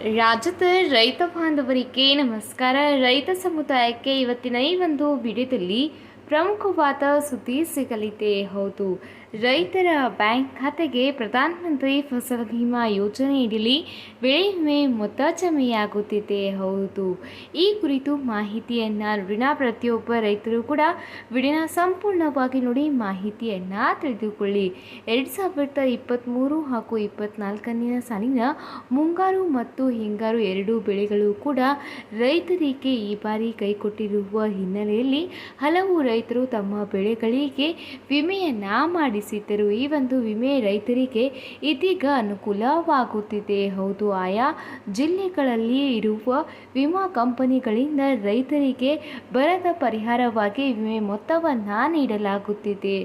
ರಾಜ್ಯದ ರೈತ ಬಾಂಧವರಿಗೆ ನಮಸ್ಕಾರ. ರೈತ ಸಮುದಾಯಕ್ಕೆ ಇವತ್ತಿನ ಈ ಒಂದು ವಿಡಿಯೋದಲ್ಲಿ ಪ್ರಮುಖವಾದ ಸುದ್ದಿ ಸಿಗಲಿದೆ. ಹೌದು. ರೈತರ ಬ್ಯಾಂಕ್ ಖಾತೆಗೆ ಪ್ರಧಾನಮಂತ್ರಿ ಫಸಲ್ ಭೀಮಾ ಯೋಜನೆಯಡಿಯಲ್ಲಿ ಬೆಳೆ ವಿಮೆ ಮೊತ್ತ ಜಮೆಯಾಗುತ್ತಿದೆ ಹೌದು, ಈ ಕುರಿತು ಮಾಹಿತಿಯನ್ನು ನೋಡಿನ ಪ್ರತಿಯೊಬ್ಬ ರೈತರು ಕೂಡ ವಿಡಿಯೋನ ಸಂಪೂರ್ಣವಾಗಿ ನೋಡಿ ಮಾಹಿತಿಯನ್ನು ತಿಳಿದುಕೊಳ್ಳಿ. ಎರಡು ಸಾವಿರದ ಇಪ್ಪತ್ತ್ಮೂರು ಹಾಗೂ ಇಪ್ಪತ್ತ್ನಾಲ್ಕನೇ ಸಾಲಿನ ಮುಂಗಾರು ಮತ್ತು ಹಿಂಗಾರು ಎರಡೂ ಬೆಳೆಗಳು ಕೂಡ ರೈತರಿಗೆ ಈ ಬಾರಿ ಕೈಕೊಟ್ಟಿರುವ ಹಿನ್ನೆಲೆಯಲ್ಲಿ ಹಲವು ರೈತರು ತಮ್ಮ ಬೆಳೆಗಳಿಗೆ ವಿಮೆಯನ್ನ ಮಾಡಿಸಿದ್ದರು ಈ ಒಂದು ವಿಮೆ ರೈತರಿಗೆ ಇದೀಗ ಅನುಕೂಲವಾಗುತ್ತಿದೆ. ಹೌದು, ಆಯಾ ಜಿಲ್ಲೆಗಳಲ್ಲಿ ಇರುವ ವಿಮಾ ಕಂಪನಿಗಳಿಂದ ರೈತರಿಗೆ ಬರದ ಪರಿಹಾರವಾಗಿ ವಿಮೆ ಮೊತ್ತವನ್ನು ನೀಡಲಾಗುತ್ತಿದೆ.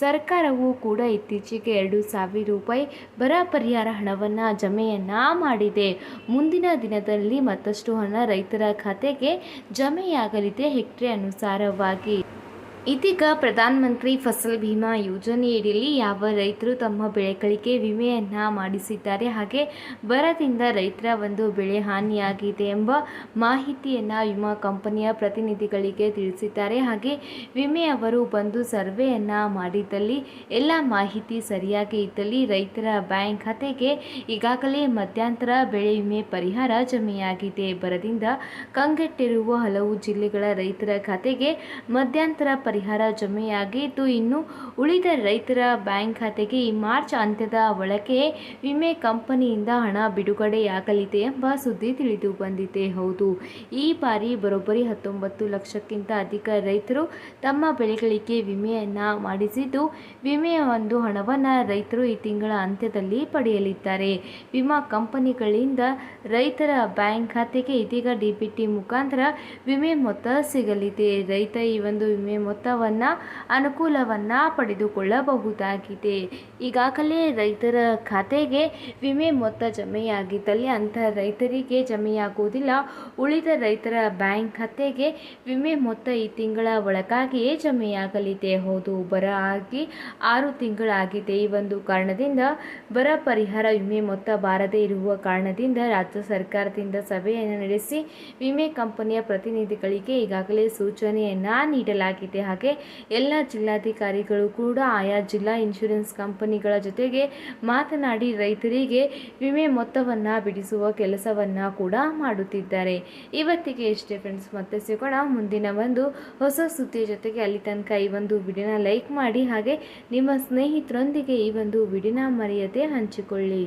ಸರ್ಕಾರವು ಕೂಡ ಇತ್ತೀಚೆಗೆ ಎರಡು ಸಾವಿರ ರೂಪಾಯಿ ಬರ ಪರಿಹಾರ ಹಣವನ್ನು ಜಮೆಯನ್ನು ಮಾಡಿದೆ. ಮುಂದಿನ ದಿನದಲ್ಲಿ ಮತ್ತಷ್ಟು ಹಣ ರೈತರ ಖಾತೆಗೆ ಜಮೆಯಾಗಲಿದೆ. ಹೆಕ್ಟ್ರೆ ಅನುಸಾರವಾಗಿ ಇದೀಗ ಪ್ರಧಾನಮಂತ್ರಿ ಫಸಲ್ ಭೀಮಾ ಯೋಜನೆಯಡಿಯಲ್ಲಿ ಯಾವ ರೈತರು ತಮ್ಮ ಬೆಳೆಗಳಿಗೆ ವಿಮೆಯನ್ನು ಮಾಡಿಸಿದ್ದಾರೆ ಹಾಗೆ ಬರದಿಂದ ರೈತರ ಒಂದು ಬೆಳೆ ಹಾನಿಯಾಗಿದೆ ಎಂಬ ಮಾಹಿತಿಯನ್ನು ವಿಮಾ ಕಂಪನಿಯ ಪ್ರತಿನಿಧಿಗಳಿಗೆ ತಿಳಿಸಿದ್ದಾರೆ. ಹಾಗೆ ವಿಮೆ ಅವರು ಬಂದು ಸರ್ವೆಯನ್ನು ಮಾಡಿದ್ದಲ್ಲಿ ಎಲ್ಲ ಮಾಹಿತಿ ಸರಿಯಾಗಿ ಇದ್ದಲ್ಲಿ ರೈತರ ಬ್ಯಾಂಕ್ ಖಾತೆಗೆ ಈಗಾಗಲೇ ಮಧ್ಯಂತರ ಬೆಳೆ ವಿಮೆ ಪರಿಹಾರ ಜಮೆಯಾಗಿದೆ. ಬರದಿಂದ ಕಂಗೆಟ್ಟಿರುವ ಹಲವು ಜಿಲ್ಲೆಗಳ ರೈತರ ಖಾತೆಗೆ ಮಧ್ಯಂತರ ಪರಿಹಾರ ಜಮೆಯಾಗಿದ್ದು, ಇನ್ನು ಉಳಿದ ರೈತರ ಬ್ಯಾಂಕ್ ಖಾತೆಗೆ ಮಾರ್ಚ್ ಅಂತ್ಯದ ಒಳಗೆ ವಿಮೆ ಕಂಪನಿಯಿಂದ ಹಣ ಬಿಡುಗಡೆಯಾಗಲಿದೆ ಎಂಬ ಸುದ್ದಿ ತಿಳಿದು ಬಂದಿದೆ. ಹೌದು, ಈ ಬಾರಿ ಬರೋಬ್ಬರಿ ಹತ್ತೊಂಬತ್ತು ಲಕ್ಷಕ್ಕಿಂತ ಅಧಿಕ ರೈತರು ತಮ್ಮ ಬೆಳೆಗಳಿಗೆ ವಿಮೆಯನ್ನು ಮಾಡಿಸಿದ್ದು ವಿಮೆಯ ಒಂದು ಹಣವನ್ನು ರೈತರು ಈ ತಿಂಗಳ ಅಂತ್ಯದಲ್ಲಿ ಪಡೆಯಲಿದ್ದಾರೆ. ವಿಮಾ ಕಂಪನಿಗಳಿಂದ ರೈತರ ಬ್ಯಾಂಕ್ ಖಾತೆಗೆ ಇದೀಗ ಡಿಬಿಟಿ ಮುಖಾಂತರ ವಿಮೆ ಮೊತ್ತ ಸಿಗಲಿದೆ. ರೈತ ಈ ಒಂದು ವಿಮೆ ಮೊತ್ತವನ್ನು ಅನುಕೂಲವನ್ನು ಪಡೆದುಕೊಳ್ಳಬಹುದಾಗಿದೆ. ಈಗಾಗಲೇ ರೈತರ ಖಾತೆಗೆ ವಿಮೆ ಮೊತ್ತ ಜಮೆಯಾಗಿದ್ದಲ್ಲಿ ಅಂಥ ರೈತರಿಗೆ ಜಮೆಯಾಗುವುದಿಲ್ಲ. ಉಳಿದ ರೈತರ ಬ್ಯಾಂಕ್ ಖಾತೆಗೆ ವಿಮೆ ಮೊತ್ತ ಈ ತಿಂಗಳ ಒಳಗಾಗಿಯೇ ಜಮೆಯಾಗಲಿದೆ. ಹೌದು, ಬರ ಆಗಿ ಆರು ತಿಂಗಳಾಗಿದೆ. ಈ ಒಂದು ಕಾರಣದಿಂದ ಬರ ಪರಿಹಾರ ವಿಮೆ ಮೊತ್ತ ಬಾರದೇ ಇರುವ ಕಾರಣದಿಂದ ರಾಜ್ಯ ಸರ್ಕಾರದಿಂದ ಸಭೆಯನ್ನು ನಡೆಸಿ ವಿಮೆ ಕಂಪನಿಯ ಪ್ರತಿನಿಧಿಗಳಿಗೆ ಈಗಾಗಲೇ ಸೂಚನೆಯನ್ನ ನೀಡಲಾಗಿದೆ. ಹಾಗೆ ಎಲ್ಲ ಜಿಲ್ಲಾಧಿಕಾರಿಗಳು ಕೂಡ ಆಯಾ ಜಿಲ್ಲಾ ಇನ್ಶೂರೆನ್ಸ್ ಕಂಪನಿಗಳ ಜೊತೆಗೆ ಮಾತನಾಡಿ ರೈತರಿಗೆ ವಿಮೆ ಮೊತ್ತವನ್ನು ಬಿಡಿಸುವ ಕೆಲಸವನ್ನು ಕೂಡ ಮಾಡುತ್ತಿದ್ದಾರೆ. ಇವತ್ತಿಗೆ ಇಷ್ಟೇ ಫ್ರೆಂಡ್ಸ್ ಮತ್ತೆ ಸಿಗೋಣ ಮುಂದಿನ ಒಂದು ಹೊಸ ಸುದ್ದಿಯ ಜೊತೆಗೆ. ಅಲ್ಲಿ ತನಕ ಈ ಒಂದು ವಿಡಿಯೋನ ಲೈಕ್ ಮಾಡಿ ಹಾಗೆ ನಿಮ್ಮ ಸ್ನೇಹಿತರೊಂದಿಗೆ ಈ ಒಂದು ವಿಡಿಯೋನ ಮರೆಯದೆ ಹಂಚಿಕೊಳ್ಳಿ.